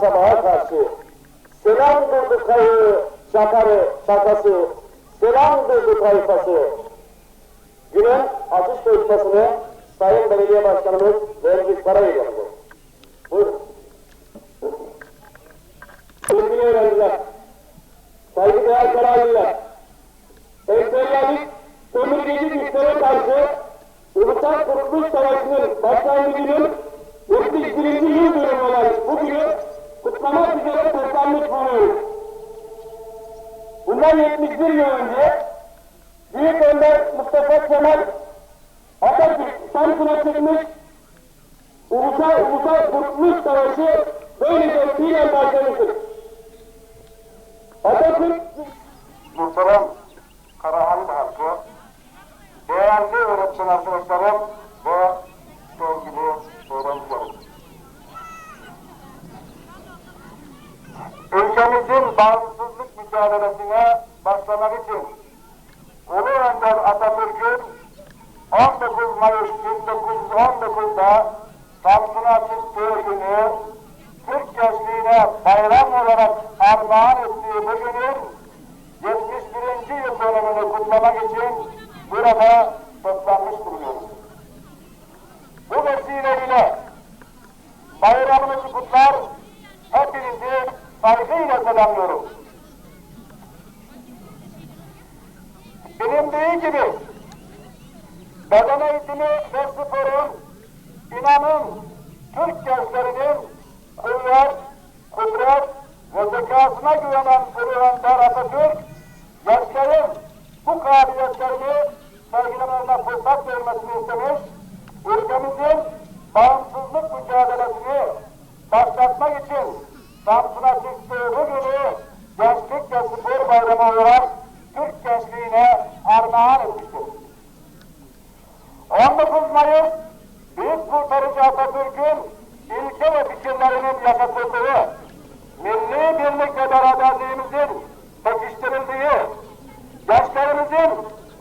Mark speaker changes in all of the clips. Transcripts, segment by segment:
Speaker 1: Sabaha karşı. Selam durdu kayığı, çakarı, çakası. Selam durdu tayfası. Günün atış politikasını Sayın Belediye Başkanımız Vergis Karayel yaptı. Buyurun. Sevgili öğrenciler, saygıdeğer kararlılar, emperyalist sömürgeci güçlere karşı Ulusal Kurtuluş Savaşı'nın başlangıcının 71. yıl dönümü olan bugünü kutlamak üzere toplanmış bulunuyoruz. Bundan 71 yıl önce Büyük Önder Mustafa Kemal Atatürk Samsun'a çıkmış Ulusal, Ulusal Kurtuluş Savaşı böylece fiilen başlamıştır. Atatürk Muhterem Karahan halkı, değerli öğretmen arkadaşlarım ve sevgili öğrencilerim. Ülkemizin bağımsızlık mücadelesine başlamak için Ulu Önder Atatürk'ün 19 Mayıs 1919'da Samsun'a çıktığı günü Türk gençliğine bayram olarak armağan ettiği bu günün 71. yıl dönümünü kutlamak için burada toplanmış bulunuyoruz. Bu vesileyle bayramınızı kutlar, hepinizi saygıyla selamlıyorum. Bilindiği gibi. Beden eğitimi ve sporun inanın Türk gençlerinin kuvvet, kudret ve zekasına güvenen Ulu Önder Atatürk, gençlerin bu kabiliyetlerini sergilemelerine fırsat vermesini istemiş, ülkemizin bağımsızlık mücadelesini başlatmak için Samsun'a çıktığı bu günü Gençlik ve Spor Bayramı olarak Türk gençliğine armağan etmiştir. 19 Mayıs Büyük Kurtarıcı Atatürk'ün ilke ve fikirlerinin yaşatıldığı, milli birlik ve beraberliğimizin pekiştirildiği, gençlerimizin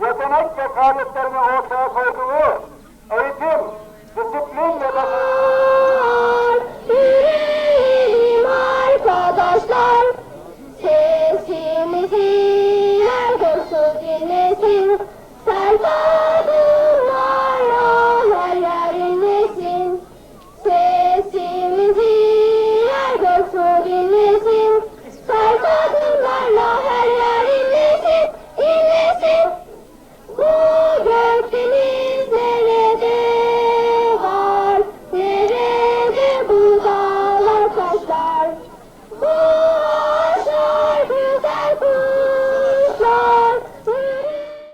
Speaker 1: yetenek ve kabiliyetlerini ortaya koyduğu eğitim, disiplin ve